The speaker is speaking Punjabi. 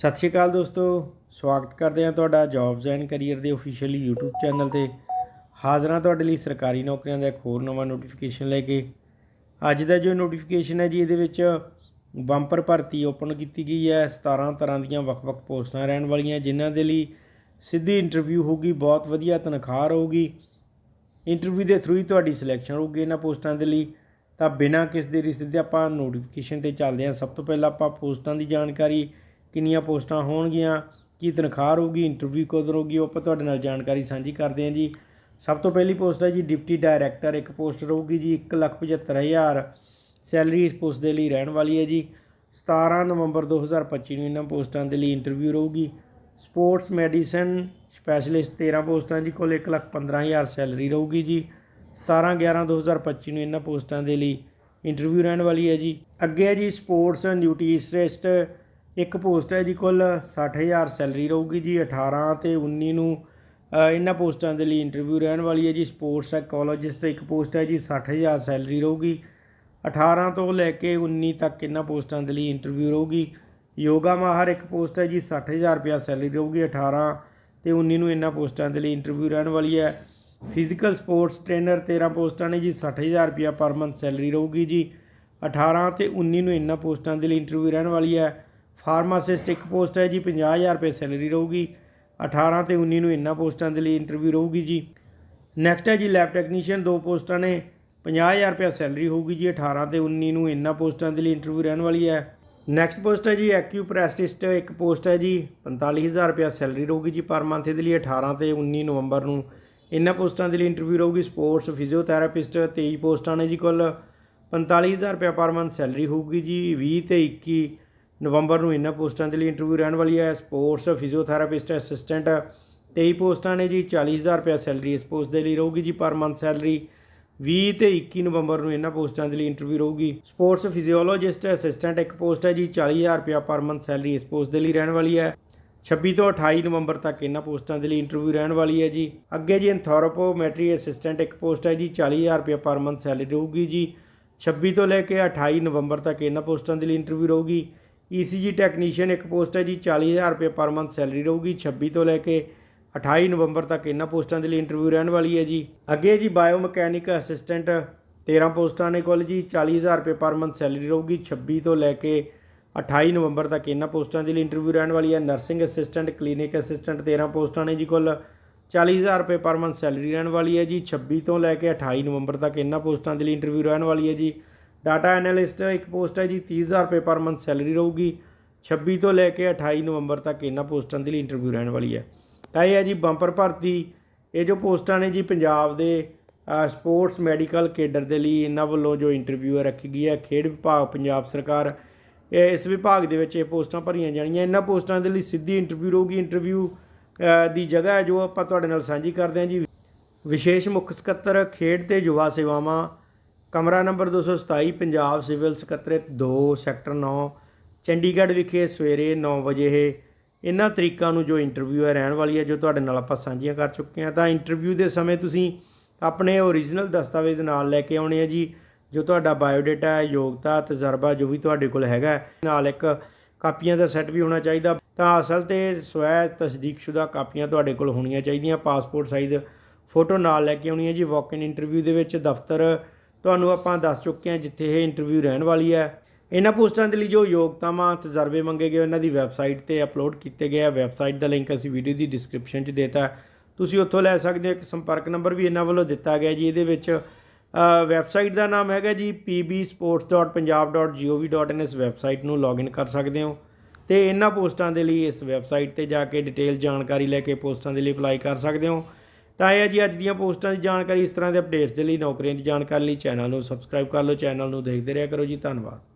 ਸਤਿ ਸ਼੍ਰੀ ਅਕਾਲ ਦੋਸਤੋ, ਸਵਾਗਤ ਕਰਦੇ ਹਾਂ ਤੁਹਾਡਾ ਜੌਬਸ ਐਂਡ ਕੈਰੀਅਰ ਦੇ ਅਫੀਸ਼ੀਅਲ YouTube ਚੈਨਲ ਤੇ। ਹਾਜ਼ਰਾਂ ਤੁਹਾਡੇ ਲਈ ਸਰਕਾਰੀ ਨੌਕਰੀਆਂ ਦਾ ਇੱਕ ਹੋਰ ਨਵਾਂ ਨੋਟੀਫਿਕੇਸ਼ਨ ਲੈ ਕੇ। ਅੱਜ ਦਾ ਜੋ ਨੋਟੀਫਿਕੇਸ਼ਨ ਹੈ ਜੀ, ਇਹਦੇ ਵਿੱਚ ਬੰਪਰ ਭਰਤੀ ਓਪਨ ਕੀਤੀ ਗਈ ਹੈ। 17 ਤਰ੍ਹਾਂ ਦੀਆਂ ਵੱਖ-ਵੱਖ ਪੋਸਟਾਂ ਰਹਿਣ ਵਾਲੀਆਂ, ਜਿਨ੍ਹਾਂ ਦੇ ਲਈ ਸਿੱਧੀ ਇੰਟਰਵਿਊ ਹੋਊਗੀ, ਬਹੁਤ ਵਧੀਆ ਤਨਖਾਹ ਰਹੂਗੀ। ਇੰਟਰਵਿਊ ਦੇ ਥਰੂ ਹੀ ਤੁਹਾਡੀ ਸਿਲੈਕਸ਼ਨ ਹੋਊਗੀ ਇਹਨਾਂ ਪੋਸਟਾਂ ਦੇ ਲਈ। ਤਾਂ ਬਿਨਾਂ ਕਿਸ ਦੇ ਰਿਸ਼ਤੇ ਦੇ ਆਪਾਂ ਨੋਟੀਫਿਕੇਸ਼ਨ ਤੇ ਚੱਲਦੇ ਹਾਂ। ਸਭ ਤੋਂ ਪਹਿਲਾਂ ਆਪਾਂ ਪੋਸਟਾਂ ਦੀ ਜਾਣਕਾਰੀ ਕਿੰਨੀਆਂ ਪੋਸਟਾਂ ਹੋਣਗੀਆਂ, ਕੀ ਤਨਖਾਹ ਹੋਊਗੀ ਇੰਟਰਵਿਊ ਕਦੋਂ ਹੋਊਗੀ ਉਹ ਆਪਾਂ ਤੁਹਾਡੇ ਨਾਲ ਜਾਣਕਾਰੀ ਸਾਂਝੀ ਕਰਦੇ ਹਾਂ ਜੀ। ਸਭ ਤੋਂ ਪਹਿਲੀ ਪੋਸਟ ਹੈ ਜੀ, ਡਿਪਟੀ ਡਾਇਰੈਕਟਰ, ਇੱਕ ਪੋਸਟ ਰਹੂਗੀ ਜੀ 175000 ਸੈਲਰੀ ਇਸ ਪੋਸਟ ਦੇ ਲਈ ਰਹਿਣ ਵਾਲੀ ਹੈ ਜੀ। 17 ਨਵੰਬਰ 2025 ਨੂੰ ਇਹਨਾਂ ਪੋਸਟਾਂ ਦੇ ਲਈ ਇੰਟਰਵਿਊ ਰਹੂਗੀ। ਸਪੋਰਟਸ ਮੈਡੀਸਨ ਸਪੈਸ਼ਲਿਸਟ 13 ਪੋਸਟਾਂ ਜੀ, ਕੋਲ 115000 ਸੈਲਰੀ ਰਹੂਗੀ ਜੀ। 17 11 2025 ਨੂੰ ਇਹਨਾਂ ਪੋਸਟਾਂ ਦੇ ਲਈ ਇੰਟਰਵਿਊ ਰਹਿਣ ਵਾਲੀ ਹੈ ਜੀ। ਅੱਗੇ ਹੈ ਜੀ, ਸਪੋਰਟਸ ਨਿਊਟ੍ਰੀਸ਼ਨਿਸਟ ਇੱਕ ਪੋਸਟ ਹੈ ਜੀ ਕੁੱਲ 60000 ਸੈਲਰੀ ਰਹੂਗੀ ਜੀ 18 ਤੇ 19 ਨੂੰ। ਇਹਨਾਂ ਪੋਸਟਾਂ ਦੇ ਲਈ ਇੰਟਰਵਿਊ ਰਹਿਣ ਵਾਲੀ ਹੈ ਜੀ ਸਪੋਰਟਸ ਸਾਈਕੋਲੋਜਿਸਟ ਇੱਕ ਪੋਸਟ ਹੈ ਜੀ 60000 ਸੈਲਰੀ ਰਹੂਗੀ। 18 ਤੋਂ ਲੈ ਕੇ 19 ਤੱਕ ਇਹਨਾਂ ਪੋਸਟਾਂ ਦੇ ਲਈ ਇੰਟਰਵਿਊ ਰਹੂਗੀ। ਯੋਗਾ ਮਾਹਰ ਇੱਕ ਪੋਸਟ ਹੈ ਜੀ 60000 ਰੁਪਿਆ ਸੈਲਰੀ ਰਹੂਗੀ 18 ਤੇ 19 ਨੂੰ ਇਹਨਾਂ ਪੋਸਟਾਂ ਦੇ ਲਈ ਇੰਟਰਵਿਊ ਰਹਿਣ ਵਾਲੀ ਹੈ। ਫਿਜ਼ੀਕਲ ਸਪੋਰਟਸ ਟ੍ਰੇਨਰ 13 ਪੋਸਟਾਂ ਨੇ ਜੀ 60000 ਰੁਪਿਆ ਪਰ ਮੰਥ ਸੈਲਰੀ ਰਹੂਗੀ ਜੀ। 18 ਤੇ 19 ਨੂੰ ਇਹਨਾਂ ਪੋਸਟਾਂ ਦੇ ਲਈ ਇੰਟਰਵਿਊ ਰਹਿਣ ਵਾਲੀ ਹੈ। ਫਾਰਮਾਸਿਸਟ ਇੱਕ ਪੋਸਟ ਹੈ ਜੀ 50000 ਰੁਪਏ ਸੈਲਰੀ ਰਹੂਗੀ 18 ਤੇ 19 ਨੂੰ ਇਹਨਾਂ ਪੋਸਟਾਂ ਦੇ ਲਈ ਇੰਟਰਵਿਊ ਰਹੂਗੀ ਜੀ। ਨੈਕਸਟ ਹੈ ਜੀ ਲੈਬ ਟੈਕਨੀਸ਼ੀਅਨ ਦੋ ਪੋਸਟਾਂ ਨੇ 50000 ਰੁਪਏ ਸੈਲਰੀ ਹੋਊਗੀ ਜੀ 18 ਤੇ 19 ਨੂੰ ਇਹਨਾਂ ਪੋਸਟਾਂ ਦੇ ਲਈ ਇੰਟਰਵਿਊ ਰਹਿਣ ਵਾਲੀ ਹੈ। ਨੈਕਸਟ ਪੋਸਟ ਹੈ ਜੀ ਐਕਿਊਪ੍ਰੈਸਟਿਸਟ ਇੱਕ ਪੋਸਟ ਹੈ ਜੀ 45000 ਰੁਪਏ ਸੈਲਰੀ ਰਹੂਗੀ ਜੀ, ਪਰ ਮੰਥ ਦੇ ਲਈ 18 ਤੇ 19 ਨਵੰਬਰ ਨੂੰ ਇਹਨਾਂ ਪੋਸਟਾਂ ਦੇ ਲਈ ਇੰਟਰਵਿਊ ਰਹੂਗੀ, ਸਪੋਰਟਸ ਫਿਜ਼ੀਓਥੈਰੇਪਿਸਟ 23 ਪੋਸਟਾਂ ਨੇ ਜੀ ਕੁੱਲ 45000 ਰੁਪਏ ਪਰ ਮੰਥ ਸੈਲਰੀ ਹੋਊਗੀ ਜੀ 20 ਤੇ 21 ਨਵੰਬਰ ਨੂੰ ਇਹਨਾਂ ਪੋਸਟਾਂ ਦੇ ਲਈ ਇੰਟਰਵਿਊ ਰਹਿਣ ਵਾਲੀ ਹੈ। ਸਪੋਰਟਸ ਫਿਜ਼ੀਓਥੈਰੇਪਿਸਟ ਅਸਿਸਟੈਂਟ 23 ਪੋਸਟਾਂ ਨੇ ਜੀ 40000 ਰੁਪਏ ਸੈਲਰੀ ਇਸ ਪੋਸਟ ਦੇ ਲਈ ਰਹੂਗੀ ਜੀ ਪਰ ਮੰਥ ਸੈਲਰੀ 20 ਤੇ 21 ਨਵੰਬਰ ਨੂੰ ਇਹਨਾਂ ਪੋਸਟਾਂ ਦੇ ਲਈ ਇੰਟਰਵਿਊ ਰਹੂਗੀ। ਸਪੋਰਟਸ ਫਿਜ਼ੀਓਲੋਜਿਸਟ ਅਸਿਸਟੈਂਟ ਇੱਕ ਪੋਸਟ ਹੈ ਜੀ 40000 ਰੁਪਏ ਪਰ ਮੰਥ ਸੈਲਰੀ ਇਸ ਪੋਸਟ ਦੇ ਲਈ ਰਹਿਣ ਵਾਲੀ ਹੈ। 26 ਤੋਂ 28 ਨਵੰਬਰ ਤੱਕ ਇਹਨਾਂ ਪੋਸਟਾਂ ਦੇ ਲਈ ਇੰਟਰਵਿਊ ਰਹਿਣ ਵਾਲੀ ਹੈ ਜੀ। ਅੱਗੇ ਜੀ ਐਂਥੋਰੋਪੋਮੈਟਰੀ ਅਸਿਸਟੈਂਟ ਇੱਕ ਪੋਸਟ ਹੈ ਜੀ 40000 ਰੁਪਏ ਪਰ ਮੰਥ ਸੈਲਰੀ ਰਹੂਗੀ ਜੀ। 26 ਤੋਂ ਲੈ ਕੇ 28 ਨਵੰਬਰ ਤੱਕ ਇਹਨਾਂ ਪੋਸਟਾਂ ਦੇ ਲਈ ਇੰਟਰਵਿਊ ਰਹੂਗੀ। ECG ਟੈਕਨੀਸ਼ੀਅਨ ਇੱਕ ਪੋਸਟ ਹੈ ਜੀ 40000 ਰੁਪਏ ਪਰ ਮੰਥ ਸੈਲਰੀ ਰਹੂਗੀ। 26 ਤੋਂ ਲੈ ਕੇ 28 ਨਵੰਬਰ ਤੱਕ ਇਹਨਾਂ ਪੋਸਟਾਂ ਦੇ ਲਈ ਇੰਟਰਵਿਊ ਰਹਿਣ ਵਾਲੀ ਹੈ ਜੀ। ਅੱਗੇ ਜੀ, ਬਾਇਓਮੈਕੈਨਿਕ ਅਸਿਸਟੈਂਟ 13 ਪੋਸਟਾਂ ਨੇ ਕੁੱਲ ਜੀ 40000 ਰੁਪਏ ਪਰ ਮੰਥ ਸੈਲਰੀ ਰਹੂਗੀ। 26 ਤੋਂ ਲੈ ਕੇ 28 ਨਵੰਬਰ ਤੱਕ ਇਹਨਾਂ ਪੋਸਟਾਂ ਦੇ ਲਈ ਇੰਟਰਵਿਊ ਰਹਿਣ ਵਾਲੀ ਹੈ। ਨਰਸਿੰਗ ਅਸਿਸਟੈਂਟ, ਕਲੀਨਿਕ ਅਸਿਸਟੈਂਟ 13 ਪੋਸਟਾਂ ਨੇ ਜੀ ਕੁੱਲ 40000 ਰੁਪਏ ਪਰ ਮੰਥ ਸੈਲਰੀ ਰਹਿਣ ਵਾਲੀ ਹੈ ਜੀ। 26 ਤੋਂ ਲੈ ਕੇ 28 ਨਵੰਬਰ ਤੱਕ ਇਹਨਾਂ ਪੋਸਟਾਂ ਦੇ ਲਈ ਇੰਟਰਵਿਊ ਰਹਿਣ ਵਾਲੀ ਹੈ ਜੀ। ਡਾਟਾ ਐਨਾਲਿਸਟ ਇੱਕ ਪੋਸਟ ਹੈ ਜੀ 30000 ਰੁਪਏ ਪਰ ਮੰਥ ਸੈਲਰੀ ਰਹੂਗੀ। 26 ਤੋਂ ਲੈ ਕੇ 28 ਨਵੰਬਰ ਤੱਕ ਇਹਨਾਂ ਪੋਸਟਾਂ ਦੇ ਲਈ ਇੰਟਰਵਿਊ ਰਹਿਣ ਵਾਲੀ ਹੈ। ਤਾਂ ਇਹ ਹੈ ਜੀ ਬੰਪਰ ਭਰਤੀ। ਇਹ ਜੋ ਪੋਸਟਾਂ ਨੇ ਜੀ ਪੰਜਾਬ ਦੇ ਸਪੋਰਟਸ ਮੈਡੀਕਲ ਕੇਡਰ ਦੇ ਲਈ ਇਹਨਾਂ ਵੱਲੋਂ ਜੋ ਇੰਟਰਵਿਊ ਹੈ ਰੱਖੀ ਗਈ ਹੈ। ਖੇਡ ਵਿਭਾਗ, ਪੰਜਾਬ ਸਰਕਾਰ, ਇਹ ਇਸ ਵਿਭਾਗ ਦੇ ਵਿੱਚ ਇਹ ਪੋਸਟਾਂ ਭਰੀਆਂ ਜਾਣੀਆਂ। ਇਹਨਾਂ ਪੋਸਟਾਂ ਦੇ ਲਈ ਸਿੱਧੀ ਇੰਟਰਵਿਊ ਰਹੂਗੀ। ਇੰਟਰਵਿਊ ਦੀ ਜਗ੍ਹਾ ਹੈ ਜੋ ਆਪਾਂ ਤੁਹਾਡੇ ਨਾਲ ਸਾਂਝੀ ਕਰਦੇ ਹਾਂ ਜੀ। ਵਿਸ਼ੇਸ਼ ਮੁੱਖ ਸਕੱਤਰ, ਖੇਡ ਤੇ ਯੁਵਾ ਸੇਵਾਵਾਂ ਕਮਰਾ ਨੰਬਰ 227 ਪੰਜਾਬ ਸਿਵਲ ਸਕੱਤਰੇਤ 2 ਸੈਕਟਰ 9 ਚੰਡੀਗੜ੍ਹ ਵਿਖੇ ਸਵੇਰੇ 9 ਵਜੇ ਇਹ ਇਹਨਾਂ ਤਰੀਕਾਂ ਨੂੰ ਜੋ ਇੰਟਰਵਿਊ ਹੈ, ਰਹਿਣ ਵਾਲੀ ਹੈ, ਜੋ ਤੁਹਾਡੇ ਨਾਲ ਆਪਾਂ ਸਾਂਝੀਆਂ ਕਰ ਚੁੱਕੇ ਹਾਂ। ਤਾਂ ਇੰਟਰਵਿਊ ਦੇ ਸਮੇਂ ਤੁਸੀਂ ਆਪਣੇ ਓਰੀਜਨਲ ਦਸਤਾਵੇਜ਼ ਨਾਲ ਲੈ ਕੇ ਆਉਣੇ ਆ ਜੀ, ਜੋ ਤੁਹਾਡਾ ਬਾਇਓਡਾਟਾ ਹੈ ਯੋਗਤਾ, ਤਜਰਬਾ ਜੋ ਵੀ ਤੁਹਾਡੇ ਕੋਲ ਹੈਗਾ, ਨਾਲ ਇੱਕ ਕਾਪੀਆਂ ਦਾ ਸੈੱਟ ਵੀ ਹੋਣਾ ਚਾਹੀਦਾ। ਤਾਂ ਅਸਲ ਤੇ ਸਵੈ ਤਸਦੀਕਸ਼ੁਦਾ ਕਾਪੀਆਂ ਤੁਹਾਡੇ ਕੋਲ ਹੋਣੀਆਂ ਚਾਹੀਦੀਆਂ, ਪਾਸਪੋਰਟ ਸਾਈਜ਼ ਫੋਟੋ ਨਾਲ ਲੈ ਕੇ ਆਉਣੀ ਹੈ ਜੀ ਵਾਕ ਇਨ ਇੰਟਰਵਿਊ ਦੇ ਵਿੱਚ ਦਫ਼ਤਰ ਤੁਹਾਨੂੰ ਆਪਾਂ ਦੱਸ ਚੁੱਕੇ ਹਾਂ ਜਿੱਥੇ ਇਹ ਇੰਟਰਵਿਊ ਰਹਿਣ ਵਾਲੀ ਹੈ। ਇਹਨਾਂ ਪੋਸਟਾਂ ਦੇ ਲਈ ਜੋ ਯੋਗਤਾਵਾਂ, ਤਜਰਬੇ ਮੰਗੇ ਗਏ, ਉਹਨਾਂ ਦੀ ਵੈਬਸਾਈਟ ਤੇ ਅਪਲੋਡ ਕੀਤੇ ਗਏ ਆ। ਵੈਬਸਾਈਟ ਦਾ ਲਿੰਕ ਅਸੀਂ ਵੀਡੀਓ ਦੀ ਡਿਸਕ੍ਰਿਪਸ਼ਨ 'ਚ ਦੇਤਾ ਤੁਸੀਂ ਉੱਥੋਂ ਲੈ ਸਕਦੇ ਹੋ। ਇੱਕ ਸੰਪਰਕ ਨੰਬਰ ਵੀ ਇਹਨਾਂ ਵੱਲੋਂ ਦਿੱਤਾ ਗਿਆ ਜੀ। ਇਹਦੇ ਵਿੱਚ ਵੈਬਸਾਈਟ ਦਾ ਨਾਮ ਹੈਗਾ ਜੀ pbsports.punjab.gov.in ਇਸ ਵੈਬਸਾਈਟ ਨੂੰ ਲੌਗਇਨ ਕਰ ਸਕਦੇ ਹੋ। ਤੇ ਇਹਨਾਂ ਪੋਸਟਾਂ ਦੇ ਲਈ ਇਸ ਵੈਬਸਾਈਟ ਤੇ ਜਾ ਕੇ ਡਿਟੇਲ ਜਾਣਕਾਰੀ ਲੈ ਕੇ ਪੋਸਟਾਂ ਦੇ ਲਈ ਅਪਲਾਈ ਕਰ ਸਕਦੇ ਹੋ। ਤਾਂ ਇਹ ਹੈ ਜੀ ਅੱਜ ਦੀਆਂ ਪੋਸਟਾਂ ਦੀ ਜਾਣਕਾਰੀ, ਇਸ ਤਰ੍ਹਾਂ ਦੇ ਅਪਡੇਟਸ ਦੇ ਲਈ ਨੌਕਰੀਆਂ ਦੀ ਜਾਣਕਾਰੀ ਲਈ ਚੈਨਲ ਨੂੰ ਸਬਸਕ੍ਰਾਈਬ ਕਰ ਲਓ, ਚੈਨਲ ਨੂੰ ਦੇਖਦੇ ਰਿਹਾ ਕਰੋ ਜੀ, ਧੰਨਵਾਦ।